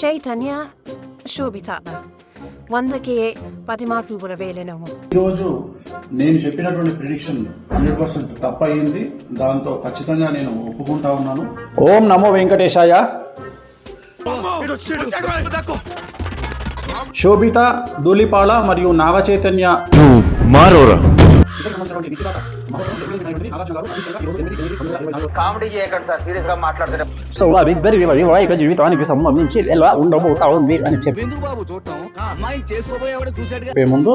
చైతన్య శోభిత వందకి పది మార్కులు కూడా వేయలేను ఈరోజు నేను చెప్పినటువంటి ప్రిడిక్షన్ హండ్రెడ్ పర్సెంట్ తప్పయింది. దాంతో ఖచ్చితంగా నేను ఒప్పుకుంటా ఉన్నాను. ఓం నమో వెంకటేశాయ. శోభిత ధూళిపాళ మరియు నాగ చైతన్య. మారోరా. కామెడీ చేయకండి సార్ సీరియస్గా మాట్లాడుతున్నారు సో వారిద్దరి వైవాహిక జీవితానికి సంబంధించి ఎలా ఉండబోతా ఉంది అని చెప్పి. ముందు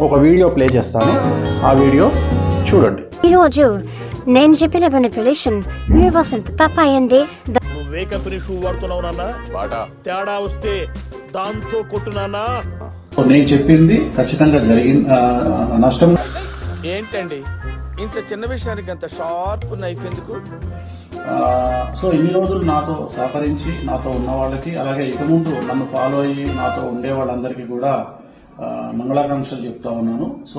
ఒక వీడియో ప్లే చేస్తాను. ఆ వీడియో చూడండి. ఈరోజు నేను చెప్పిన పర్సెంట్ తప్పయింది నువ్వే కంపెనీ షూ వాడుతున్నావు నాన్న. తేడా వస్తే దాంతో కొట్టు నాన్నా. సో నేను చెప్పింది ఖచ్చితంగా జరిగింది నష్టం. ఏంటండి? ఇంత చిన్న విషయానికి అంత షార్ప్ నైఫ్ ఎందుకు? సో ఇన్ని రోజులు నాతో సహకరించి నాతో ఉన్న వాళ్ళకి అలాగే ఇక ముందు నన్ను ఫాలో అయ్యి నాతో ఉండే వాళ్ళందరికీ కూడా ఆ, మంగళాకాంక్షలు చెప్తా ఉన్నాను. సో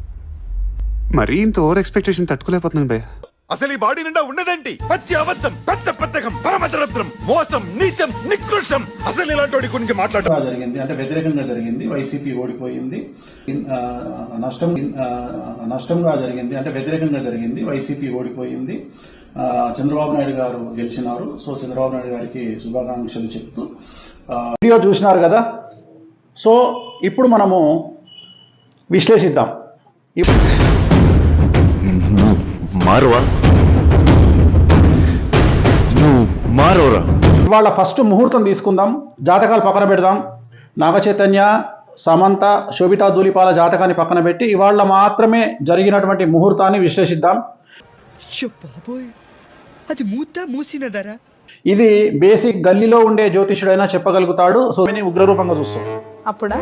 మరీ ఇంత ఓవర్ ఎక్స్పెక్టేషన్ తట్టుకోలేకపోతున్నాను భయ్య. అసలు ఈ బాడీ నిండా ఉన్నదేంటి? పచ్చి అబద్ధం పెద్ద పెద్దకం పరమదరద్రం మోసం నీచం నికృష్టం. అసలు ఇలాంటి వాడి గురించి మాట్లాడటం. జరిగింది. అంటే వ్యతిరేకంగా జరిగింది. వైసీపీ ఓడిపోయింది. నష్టం నష్టంగా జరిగింది. అంటే వ్యతిరేకంగా జరిగింది. వైసీపీ ఓడిపోయింది. చంద్రబాబు నాయుడు గారు గెలిచినారు. సో చంద్రబాబు నాయుడు గారికి శుభాకాంక్షలు చెప్తూ వీడియో చూసినారు కదా? సో ఇప్పుడు మనము విశ్లేషిద్దాం. ఇప్పుడు మారువా? నువ్వు మారోరా ఇవాళ ఫస్ట్ ముహూర్తం తీసుకుందాం జాతకాలు పక్కన పెడదాం. నాగ చైతన్య సమంత శోభితా ధూళిపాల జాతకాన్ని పక్కన పెట్టి ఇవాళ మాత్రమే జరిగినటువంటి ముహూర్తాన్ని విశ్లేషిద్దాం. అది మూత మూసినదరా? ఇది బేసిక్ గల్లీలో ఉండే జ్యోతిషుడైనా చెప్పగలుగుతాడు. సో దీన్ని ఉగ్రరూపంగా చూస్తాం. అప్పుడా?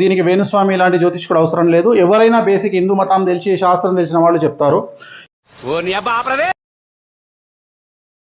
దీనికి వేణుస్వామి లాంటి జ్యోతిష్కుడు అవసరం లేదు. ఎవరైనా బేసిక్ హిందూ మతం తెలిసి శాస్త్రం తెలిసిన వాళ్ళు చెప్తారు. ఓ నీ అబ్బా ఆపరవే